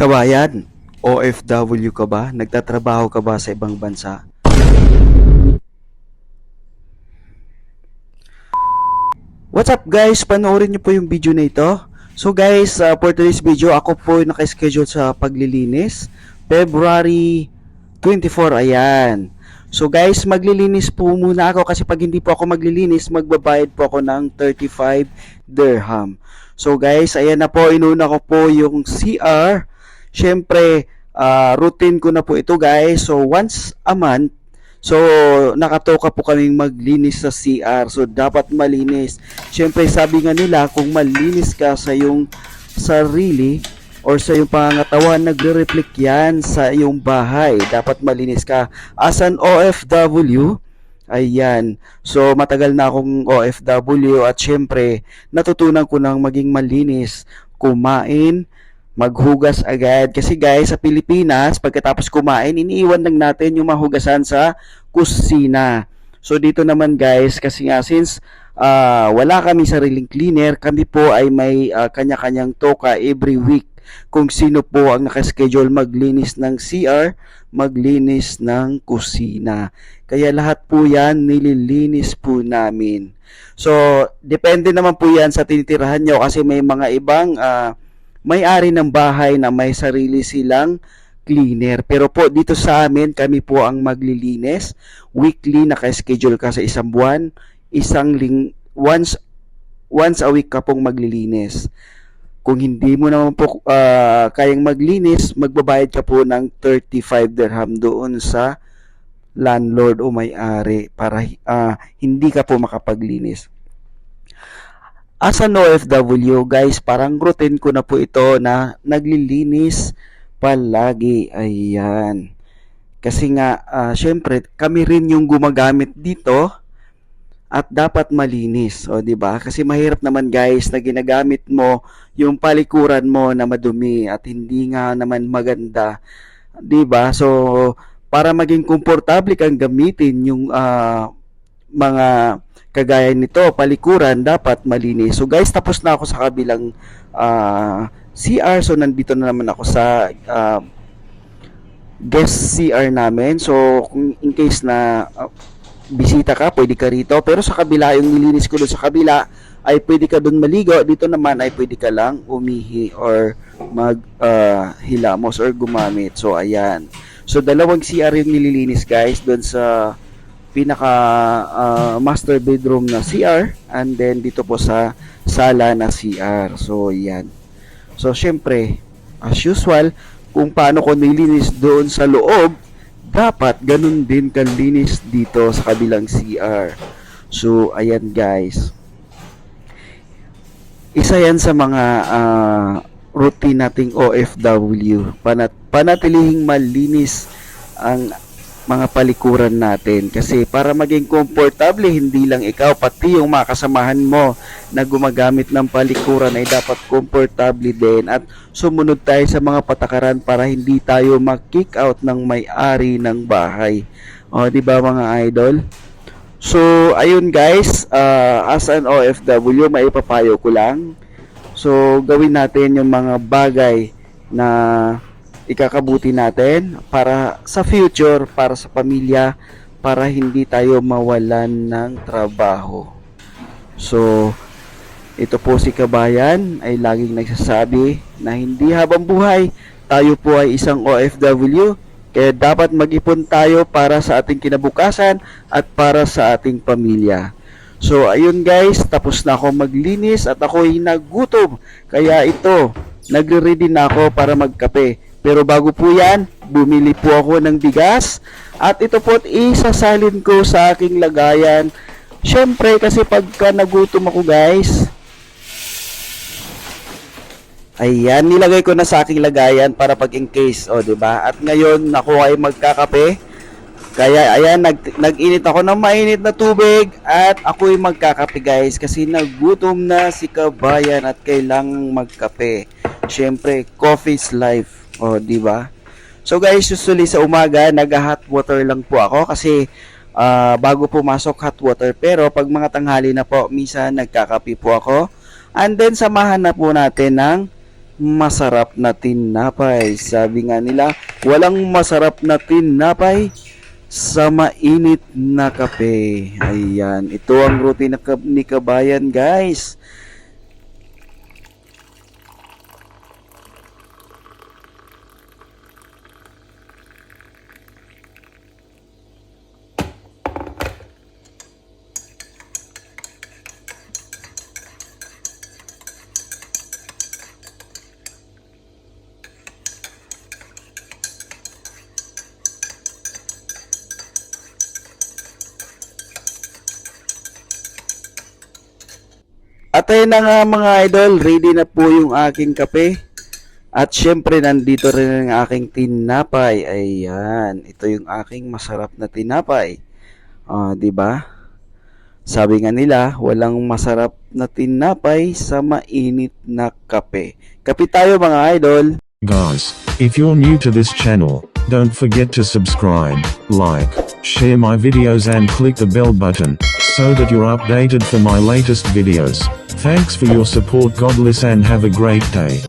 Kabayan, OFW ka ba? Nagtatrabaho ka ba sa ibang bansa? What's up guys? Panoorin niyo po yung video na ito. So guys, uh, for today's video, ako po naka-schedule sa paglilinis. February 24, ayan. So guys, maglilinis po muna ako kasi pag hindi po ako maglilinis, magbabayad po ako ng 35 dirham. So guys, ayan na po, inuna ko po yung CR. Siyempre, ah, routine ko na po ito guys. So once a month, So, nakatoka po kaming maglinis sa CR. So, dapat malinis. Siyempre, sabi nga nila, kung malinis ka sa yung sarili or sa yung pangangatawan, nagre-reflect yan sa iyong bahay. Dapat malinis ka. As an OFW, ayan. So, matagal na akong OFW at siyempre, natutunan ko nang maging malinis, kumain, maghugas agad. Kasi guys, sa Pilipinas, pagkatapos kumain, iniiwan lang natin yung mahugasan sa kusina. So dito naman guys, kasi nga since ah, wala kami sariling cleaner, kami po ay may ah, kanya-kanyang toka every week kung sino po ang nakaschedule maglinis ng CR, maglinis ng kusina. Kaya lahat po yan nililinis po namin. So, depende naman po yan sa tinitirahan nyo kasi may mga ibang ah, may-ari ng bahay na may sarili silang cleaner. Pero po dito sa amin, kami po ang maglilinis. Weekly naka-schedule ka sa isang buwan, isang ling once once a week ka pong maglilinis. Kung hindi mo naman po ah, kayang maglinis, magbabayad ka po ng 35 dirham doon sa landlord o may-ari para ah, hindi ka po makapaglinis. As an OFW, guys, parang routine ko na po ito na naglilinis palagi. Ayan. Kasi nga, ah, syempre, kami rin yung gumagamit dito at dapat malinis. O, di ba? Kasi mahirap naman, guys, na ginagamit mo yung palikuran mo na madumi at hindi nga naman maganda. Di ba? So, para maging komportable kang gamitin yung ah, mga kagaya nito, palikuran, dapat malinis. So guys, tapos na ako sa kabilang ah, CR. So nandito na naman ako sa ah, guest CR namin. So kung in case na ah, bisita ka, pwede ka rito. Pero sa kabila, yung nilinis ko doon sa kabila, ay pwede ka doon maligo. Dito naman ay pwede ka lang umihi or mag ah, hilamos or gumamit. So ayan. So dalawang CR yung nililinis guys doon sa pinaka ah, master bedroom na CR and then dito po sa sala na CR. So yan. So syempre, as usual, kung paano ko nilinis doon sa loob, dapat ganun din kalinis dito sa kabilang CR. So ayan guys. Isa yan sa mga ah, routine nating OFW. Panat panatilihing malinis ang mga palikuran natin kasi para maging komportable hindi lang ikaw pati yung mga kasamahan mo na gumagamit ng palikuran ay dapat komportable din at sumunod tayo sa mga patakaran para hindi tayo mag-kick out ng may-ari ng bahay. O, di ba mga idol? So, ayun guys, ah, as an OFW, maipapayo ko lang. So, gawin natin yung mga bagay na ikakabuti natin para sa future, para sa pamilya, para hindi tayo mawalan ng trabaho. So, ito po si Kabayan ay laging nagsasabi na hindi habang buhay tayo po ay isang OFW kaya dapat mag-ipon tayo para sa ating kinabukasan at para sa ating pamilya. So ayun guys, tapos na ako maglinis at ako'y nagutom. Kaya ito, nagre-ready na ako para magkape. Pero bago po yan, bumili po ako ng bigas at ito po isasalin ko sa aking lagayan. Syempre kasi pagka nagutom ako guys, Ayan, nilagay ko na sa aking lagayan para pag in case, o, di ba? At ngayon ako ay magkakape. Kaya ayan, nag nag-init ako ng mainit na tubig at ako ay magkakape guys kasi nagutom na si kabayan at kailangang magkape. Syempre, coffee's life, o, di ba? So guys, usually sa umaga, nag-hot water lang po ako kasi ah, bago pumasok hot water. Pero pag mga tanghali na po, minsan nagkakape po ako. And then samahan na po natin ng masarap na tinapay. Sabi nga nila, walang masarap na tinapay sa mainit na kape. Ayan, ito ang routine ni Kabayan, guys. At ayun na nga mga idol, ready na po yung aking kape. At syempre nandito rin ang aking tinapay. Ayan, ito yung aking masarap na tinapay. Ah, 'di ba? Sabi nga nila, walang masarap na tinapay sa mainit na kape. Kape tayo mga idol. Guys, if you're new to this channel, don't forget to subscribe, like, share my videos and click the bell button, so that you're updated for my latest videos. Thanks for your support God bless and have a great day.